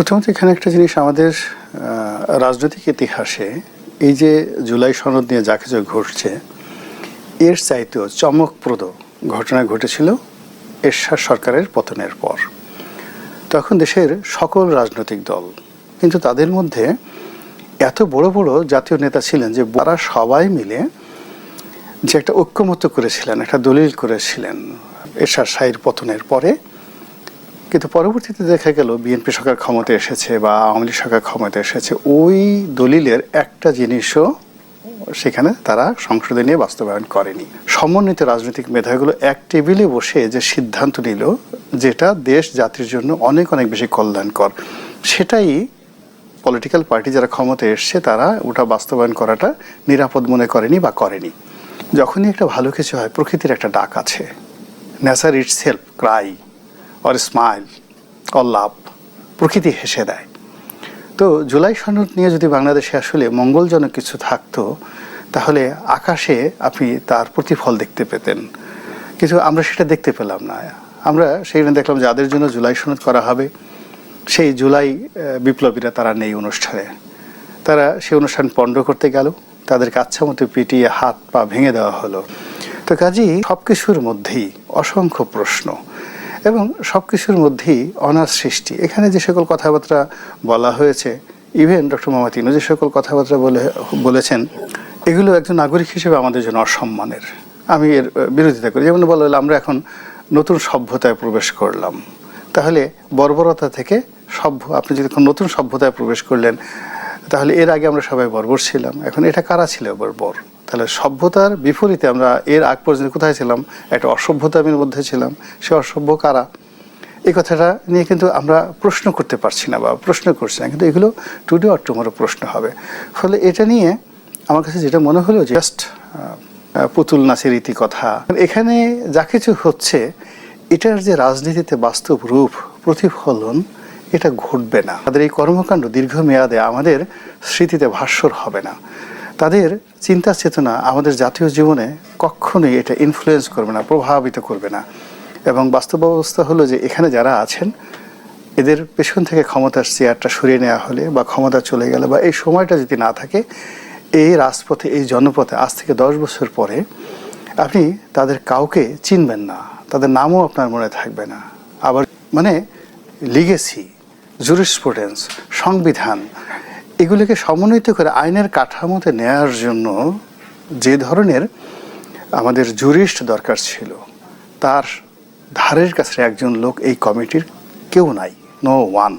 প্রথমত এখানে একটা জিনিস আমাদের রাজনৈতিক ইতিহাসে এই যে জুলাই সনদ নিয়ে যা কিছু ঘটছে, এর চাইতেও চমকপ্রদ ঘটনা ঘটেছিল এরশাদ সরকারের পতনের পর। তখন দেশের সকল রাজনৈতিক দল, কিন্তু তাদের মধ্যে এত বড় বড় জাতীয় নেতা ছিলেন যে তারা সবাই মিলে যে একটা ঐক্যমত্য করেছিলেন, একটা দলিল করেছিলেন এরশাদ শাহীর পতনের পরে। কিন্তু পরবর্তীতে দেখা গেল বিএনপি সরকার ক্ষমতা এসেছে বা আওয়ামী লীগ সরকার ক্ষমতায় এসেছে, ওই দলিলের একটা জিনিসও সেখানে তারা সংসদে নিয়ে বাস্তবায়ন করেনি। সমন্বিত রাজনৈতিক মেধাগুলো এক টেবিলে বসে যে সিদ্ধান্ত নিল যেটা দেশ জাতির জন্য অনেক অনেক বেশি কল্যাণকর, সেটাই পলিটিক্যাল পার্টি যারা ক্ষমতায় এসছে তারা ওটা বাস্তবায়ন করাটা নিরাপদ মনে করেনি বা করেনি। যখনই একটা ভালো কিছু হয়, প্রকৃতির একটা ডাক আছে। Itself cry or smile or love প্রকৃতি হেসে দেয়। তো জুলাই সনদ নিয়ে যদি বাংলাদেশে আসলে মঙ্গলজনক কিছু থাকতো, তাহলে আকাশে আপনি তার প্রতিফল দেখতে পেতেন। কিন্তু আমরা সেটা দেখতে পেলাম না। আমরা সেইখানে দেখলাম যাদের জন্য জুলাই সনদ করা হবে, সেই জুলাই বিপ্লবীরা তারা নেই অনুষ্ঠানে। তারা সেই অনুষ্ঠান পণ্ড করতে গেল, তাদেরকে আচ্ছা মতো পিটিয়ে হাত পা ভেঙে দেওয়া হলো। তো কাজেই সব কিছুর মধ্যেই অসংখ্য প্রশ্ন। এবং সব কিছুর মধ্যেই অনার সৃষ্টি। এখানে যে সকল কথাবার্তা বলা হয়েছে ইভেন ডক্টর ইনু যে সকল কথাবার্তা বলে, বলেছেন, এগুলো একজন নাগরিক হিসেবে আমাদের জন্য অসম্মানের। আমি এর বিরোধিতা করি। যেমন বলা হলো, আমরা এখন নতুন সভ্যতায় প্রবেশ করলাম। তাহলে বর্বরতা থেকে সভ্য, আপনি যদি নতুন সভ্যতায় প্রবেশ করলেন, তাহলে এর আগে আমরা সবাই বর্বর ছিলাম। এখন এটা কারা ছিল বর্বর? তাহলে সভ্যতার বিপরীতে আমরা এর আগ পর্যন্ত কোথায় ছিলাম? একটা অসভ্যতার মধ্যে ছিলাম। সে অসভ্য কারা? এই কথাটা নিয়ে কিন্তু আমরা প্রশ্ন করতে পারছি না বা প্রশ্ন করছি না, কিন্তু এগুলো টুডে অর টুমোরো প্রশ্ন হবে। ফলে এটা নিয়ে আমার কাছে যেটা মনে হলো যে জাস্ট পুতুল নাচের রীতি কথা এখানে যা কিছু হচ্ছে, এটার যে রাজনীতিতে বাস্তব রূপ, প্রতিফলন, এটা ঘটবে না। তাদের এই কর্মকাণ্ড দীর্ঘমেয়াদে আমাদের স্মৃতিতে ভাস্বর হবে না। তাদের চিন্তা চেতনা আমাদের জাতীয় জীবনে কখনোই এটা ইনফ্লুয়েন্স করবে না, প্রভাবিত করবে না। এবং বাস্তব অবস্থা হলো যে এখানে যারা আছেন, এদের পেছন থেকে ক্ষমতার চেয়ারটা সরিয়ে নেওয়া হলে বা ক্ষমতা চলে গেলে বা এই সময়টা যদি না থাকে, এই রাজপথে, এই জনপথে আজ থেকে দশ বছর পরে আপনি তাদের কাউকে চিনবেন না, তাদের নামও আপনার মনে থাকবে না। আবার মানে লিগেসি জুরিসপ্রুডেন্স সংবিধান এগুলোকে সমন্বিত করে আইনের কাঠামোতে নেয়ার জন্য যে ধরনের আমাদের জুরিস্ট দরকার ছিল, তার ধারের কাছে একজন লোক এই কমিটির কেউ নাই নো ওয়ান